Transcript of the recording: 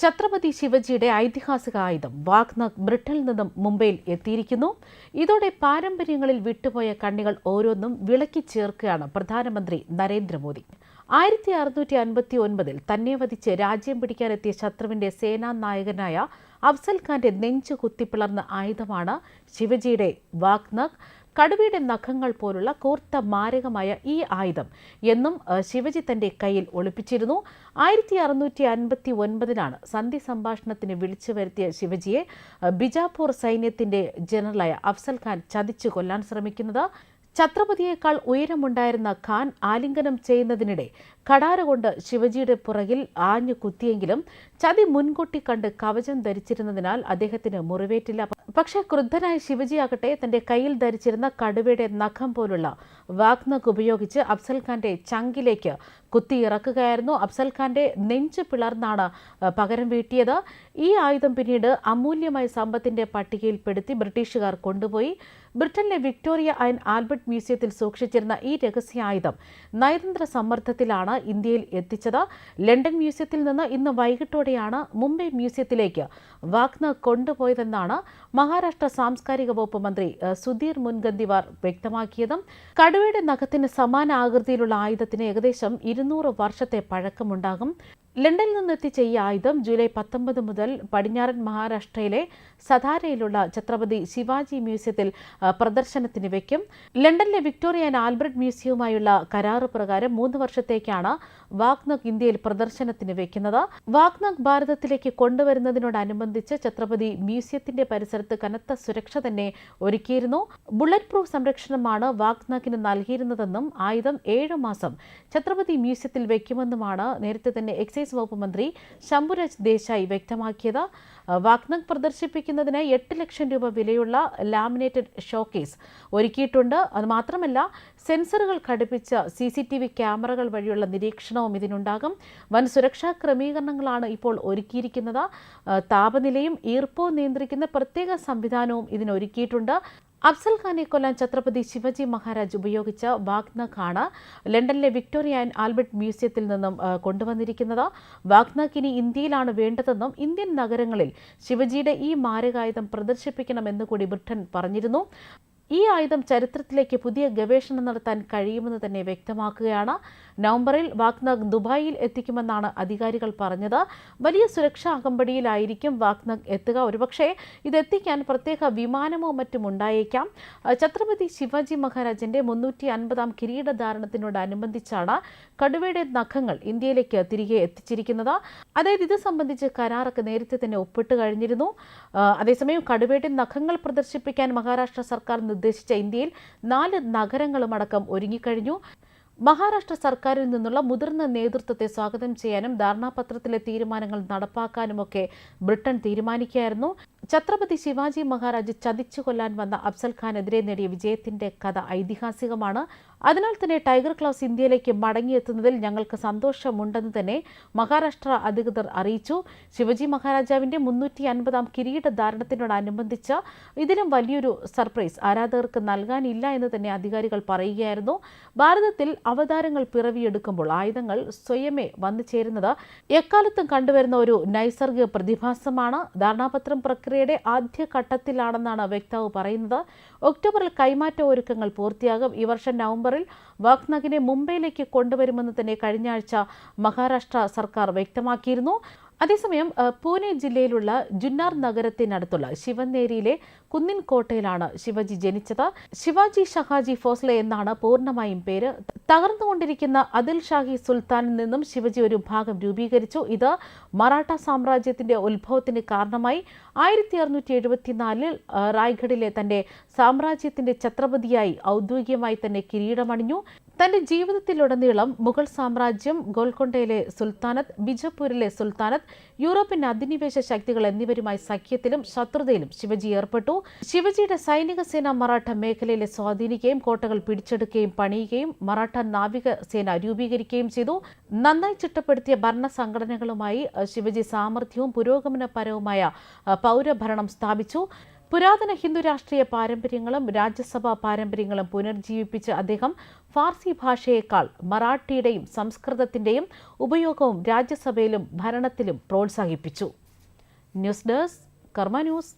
ഛത്രപതി ശിവജിയുടെ ഐതിഹാസിക ആയുധം വാഗ്നഗ് ബ്രിട്ടനിൽ നിന്നും മുംബൈയിൽ എത്തിയിരിക്കുന്നു. ഇതോടെ പാരമ്പര്യങ്ങളിൽ വിട്ടുപോയ കണ്ണികൾ ഓരോന്നും വിളക്കി ചേർക്കുകയാണ് പ്രധാനമന്ത്രി നരേന്ദ്രമോദി. ആയിരത്തി അറുന്നൂറ്റി അൻപത്തി ഒൻപതിൽ തന്നെ വധിച്ച് രാജ്യം പിടിക്കാനെത്തിയ ശത്രുവിന്റെ സേനാ നായകനായ അഫ്സൽ ഖാന്റെ നെഞ്ചു കുത്തിപ്പിളർന്ന ആയുധമാണ് ശിവജിയുടെ വാഗ്നഗ് കടുവയുടെ നഖങ്ങൾ പോലുള്ള കൂർത്ത മാരകമായ ഈ ആയുധം എന്നും ശിവജി തന്റെ കയ്യിൽ ഒളിപ്പിച്ചിരുന്നു. ആയിരത്തി അറുന്നൂറ്റി അൻപത്തി ഒൻപതിലാണ് സന്ധി സംഭാഷണത്തിന് വിളിച്ചു വരുത്തിയ ശിവജിയെ ബിജാപൂർ സൈന്യത്തിന്റെ ജനറലായ അഫ്സൽ ഖാൻ ചതിച്ചു കൊല്ലാൻ ശ്രമിക്കുന്നത്. ഛത്രപതിയേക്കാൾ ഉയരമുണ്ടായിരുന്ന ഖാൻ ആലിംഗനം ചെയ്യുന്നതിനിടെ കടാര കൊണ്ട് ശിവജിയുടെ പുറകിൽ ആഞ്ഞു കുത്തിയെങ്കിലും ചതി മുൻകൂട്ടി കണ്ട് കവചം ധരിച്ചിരുന്നതിനാൽ അദ്ദേഹത്തിന് മുറിവേറ്റില്ല. പക്ഷേ ക്രുദ്ധനായ ശിവജിയാകട്ടെ തന്റെ കയ്യിൽ ധരിച്ചിരുന്ന കടുവയുടെ നഖം പോലുള്ള വാഗ്നഖ് ഉപയോഗിച്ച് അഫ്സൽ ഖാന്റെ ചങ്കിലേക്ക് കുത്തിയിറക്കുകയായിരുന്നു. അഫ്സൽ ഖാന്റെ നെഞ്ച് പിളർന്നാണ് പകരം വീട്ടിയത്. ഈ ആയുധം പിന്നീട് അമൂല്യമായ സമ്പത്തിന്റെ പട്ടികയിൽപ്പെടുത്തി ബ്രിട്ടീഷുകാർ കൊണ്ടുപോയി. ബ്രിട്ടനിലെ വിക്ടോറിയ ആൻഡ് ആൽബർട്ട് മ്യൂസിയത്തിൽ സൂക്ഷിച്ചിരുന്ന ഈ രഹസ്യായുധം നയതന്ത്ര സമ്മർദ്ദത്തിലാണ് ഇന്ത്യയിൽ എത്തിച്ചത്. ലണ്ടൻ മ്യൂസിയത്തിൽ നിന്ന് ഇന്ന് വൈകിട്ടോടെയാണ് മുംബൈ മ്യൂസിയത്തിലേക്ക് വാഗ്ന കൊണ്ടുപോയതെന്നാണ് മഹാരാഷ്ട്ര സാംസ്കാരിക വകുപ്പ് മന്ത്രി സുധീർ മുൻഗന്തിവാർ വ്യക്തമാക്കിയതും. കടുവയുടെ നഖത്തിന് സമാന ആകൃതിയിലുള്ള ആയുധത്തിന് ഏകദേശം ഇരുന്നൂറ് വർഷത്തെ പഴക്കമുണ്ടാകും. ലണ്ടനിൽ നിന്നെത്തിച്ച ഈ ആയുധം ജൂലൈ പത്തൊമ്പത് മുതൽ പടിഞ്ഞാറൻ മഹാരാഷ്ട്രയിലെ സതാരയിലുള്ള ഛത്രപതി ശിവാജി മ്യൂസിയത്തിൽ പ്രദർശനത്തിന് വയ്ക്കും ലണ്ടനിലെ വിക്ടോറിയ ആൻഡ് ആൽബർട്ട് മ്യൂസിയവുമായുള്ള കരാറ് പ്രകാരം മൂന്ന് വർഷത്തേക്കാണ് വാഗ്നഗ് ഇന്ത്യയിൽ പ്രദർശനത്തിന് വയ്ക്കുന്നത് വാഗ്നഗ് ഭാരതത്തിലേക്ക് കൊണ്ടുവരുന്നതിനോടനുബന്ധിച്ച് ഛത്രപതി മ്യൂസിയത്തിന്റെ പരിസരത്ത് കനത്ത സുരക്ഷ തന്നെ ഒരുക്കിയിരുന്നു. ബുള്ളറ്റ് പ്രൂഫ് സംരക്ഷണമാണ് വാഗ്നഗിന് നൽകിയിരുന്നതെന്നും ആയുധം ഏഴ് മാസം ഛത്രപതി മ്യൂസിയത്തിൽ വയ്ക്കുമെന്നുമാണ് നേരത്തെ തന്നെ എക്സൈസ് വകുപ്പ് മന്ത്രി ശംഭുരാജ് ദേശായി വ്യക്തമാക്കിയത്. വാക്നഗ് പ്രദർശിപ്പിക്കുന്നതിന് എട്ട് ലക്ഷം രൂപ വിലയുള്ള ലാമിനേറ്റഡ് ഷോക്കേസ് ഒരുക്കിയിട്ടുണ്ട്. അതുമാത്രമല്ല സെൻസറുകൾ ഘടിപ്പിച്ച സി സി ടി വി ക്യാമറകൾ വഴിയുള്ള നിരീക്ഷണവും ഇതിനുണ്ടാകും. വൻ സുരക്ഷാ ക്രമീകരണങ്ങളാണ് ഇപ്പോൾ ഒരുക്കിയിരിക്കുന്നത്. താപനിലയും ഈർപ്പവും നിയന്ത്രിക്കുന്ന പ്രത്യേക സംവിധാനവും ഇതിനൊരുക്കിയിട്ടുണ്ട്. അഫ്സൽ ഖാനെ കൊല്ലാൻ ഛത്രപതി ശിവജി മഹാരാജ് ഉപയോഗിച്ച വാഗ്നഖാണ് ലണ്ടനിലെ വിക്ടോറിയ ആൻഡ് ആൽബർട്ട് മ്യൂസിയത്തിൽ നിന്നും കൊണ്ടുവന്നിരിക്കുന്നത്. വാഗ്നഖ് ഇനി ഇന്ത്യയിലാണ് വേണ്ടതെന്നും ഇന്ത്യൻ നഗരങ്ങളിൽ ശിവജിയുടെ ഈ മാരകായുധം പ്രദർശിപ്പിക്കണമെന്ന് കൂടി ബ്രിട്ടൻ പറഞ്ഞിരുന്നു. ഈ ആയുധം ചരിത്രത്തിലേക്ക് പുതിയ ഗവേഷണം നടത്താൻ കഴിയുമെന്ന് തന്നെ വ്യക്തമാക്കുകയാണ്. നവംബറിൽ വാഗ്നഗ് ദുബായിൽ എത്തിക്കുമെന്നാണ് അധികാരികൾ പറഞ്ഞത്. വലിയ സുരക്ഷാ അകമ്പടിയിലായിരിക്കും വാഗ്നഗ് എത്തുക. ഒരുപക്ഷെ ഇതെത്തിക്കാൻ പ്രത്യേക വിമാനമോ മറ്റും ഉണ്ടായേക്കാം. ഛത്രപതി ശിവാജി മഹാരാജന്റെ മുന്നൂറ്റി അൻപതാം കിരീടധാരണത്തിനോടനുബന്ധിച്ചാണ് കടുവയുടെ നഖങ്ങൾ ഇന്ത്യയിലേക്ക് തിരികെ എത്തിച്ചിരിക്കുന്നത്. അതായത് ഇത് സംബന്ധിച്ച് കരാറൊക്കെ നേരത്തെ തന്നെ ഒപ്പിട്ട് കഴിഞ്ഞിരുന്നു. അതേസമയം കടുവയുടെ നഖങ്ങൾ പ്രദർശിപ്പിക്കാൻ മഹാരാഷ്ട്ര സർക്കാർ നിർദ്ദേശിച്ച ഇന്ത്യയിൽ നാല് നഗരങ്ങളുമടക്കം ഒരുങ്ങിക്കഴിഞ്ഞു. മഹാരാഷ്ട്ര സർക്കാരിൽ നിന്നുള്ള മുതിർന്ന നേതൃത്വത്തെ സ്വാഗതം ചെയ്യാനും ധാരണാപത്രത്തിലെ തീരുമാനങ്ങൾ നടപ്പാക്കാനുമൊക്കെ ബ്രിട്ടൻ തീരുമാനിക്കുകയായിരുന്നു. ഛത്രപതി ശിവാജി മഹാരാജ് ചതിച്ചു കൊല്ലാൻ വന്ന അഫ്സൽ ഖാനെതിരെ നേടിയ വിജയത്തിന്റെ കഥ ഐതിഹാസികമാണ്. അതിനാൽ തന്നെ ടൈഗർ ക്ലൗസ് ഇന്ത്യയിലേക്ക് മടങ്ങിയെത്തുന്നതിൽ ഞങ്ങൾക്ക് സന്തോഷമുണ്ടെന്ന് തന്നെ മഹാരാഷ്ട്ര അധികൃതർ അറിയിച്ചു. ശിവജി മഹാരാജാവിന്റെ മുന്നൂറ്റി അൻപതാം കിരീടധാരണത്തിനോടനുബന്ധിച്ച് ഇതിലും വലിയൊരു സർപ്രൈസ് ആരാധകർക്ക് നൽകാനില്ല എന്ന് തന്നെ അധികാരികൾ പറയുകയായിരുന്നു. ഭാരതത്തിൽ അവതാരങ്ങൾ പിറവിയെടുക്കുമ്പോൾ ആയുധങ്ങൾ സ്വയമേ വന്നു ചേരുന്നത് എക്കാലത്തും കണ്ടുവരുന്ന ഒരു നൈസർഗിക പ്രതിഭാസമാണ്. ധാരണാപത്രം പ്രക്രിയയുടെ ആദ്യഘട്ടത്തിലാണെന്നാണ് വക്താവ് പറയുന്നത്. ഒക്ടോബറിൽ കൈമാറ്റ ഒരുക്കങ്ങൾ പൂർത്തിയാകും. ഈ വർഷം നവംബറിൽ വാഗ്നഗിനെ മുംബൈയിലേക്ക് കൊണ്ടുവരുമെന്ന് തന്നെ കഴിഞ്ഞ ആഴ്ച മഹാരാഷ്ട്ര സർക്കാർ വ്യക്തമാക്കിയിരുന്നു. അതേസമയം പൂനെ ജില്ലയിലുള്ള ജുന്നാർ നഗരത്തിനടുത്തുള്ള ശിവനേരിയിലെ കുന്നിൻ കോട്ടയിലാണ് ശിവജി ജനിച്ചത്. ശിവാജി ഷഹാജി ഫോസ്ലെ എന്നാണ് പൂർണമായും പേര്. തകർന്നുകൊണ്ടിരിക്കുന്ന അദിൽ ഷാഹി സുൽത്താനിൽ നിന്നും ശിവജി ഒരു ഭാഗം രൂപീകരിച്ചു. ഇത് മറാഠ സാമ്രാജ്യത്തിന്റെ ഉത്ഭവത്തിന് കാരണമായി ആയിരത്തി അറുന്നൂറ്റി എഴുപത്തിനാലിൽ റായ്ഗഡിലെ തന്റെ സാമ്രാജ്യത്തിന്റെ ഛത്രപതിയായി ഔദ്യോഗികമായി തന്നെ കിരീടമണിഞ്ഞു. തന്റെ ജീവിതത്തിലുടനീളം മുഗൾ സാമ്രാജ്യം ഗോൽക്കൊണ്ടയിലെ സുൽത്താനത്ത് ബിജപ്പൂരിലെ സുൽത്താനത്ത് യൂറോപ്യൻ അധിനിവേശ ശക്തികൾ എന്നിവരുമായി സഖ്യത്തിലും ശത്രുതയിലും ശിവജി ഏർപ്പെട്ടു. ശിവജിയുടെ സൈനിക സേന മറാഠ മേഖലയിലെ സ്വാധീനിക്കുകയും കോട്ടകൾ പിടിച്ചെടുക്കുകയും പണിയുകയും മറാഠ നാവിക സേന രൂപീകരിക്കുകയും ചെയ്തു. നന്നായി ചിട്ടപ്പെടുത്തിയ ഭരണ സംഘടനകളുമായി ശിവജി സാമർഥ്യവും പുരോഗമനപരവുമായ പൗരഭരണം സ്ഥാപിച്ചു. പുരാതന ഹിന്ദു രാഷ്ട്രീയ പാരമ്പര്യങ്ങളും രാജ്യസഭാ പാരമ്പര്യങ്ങളും പുനർജീവിപ്പിച്ച അദ്ദേഹം ഫാർസി ഭാഷയേക്കാൾ മറാഠിയുടെയും സംസ്കൃതത്തിന്റെയും ഉപയോഗവും രാജ്യസഭയിലും ഭരണത്തിലും പ്രോത്സാഹിപ്പിച്ചു. News desk Karma news.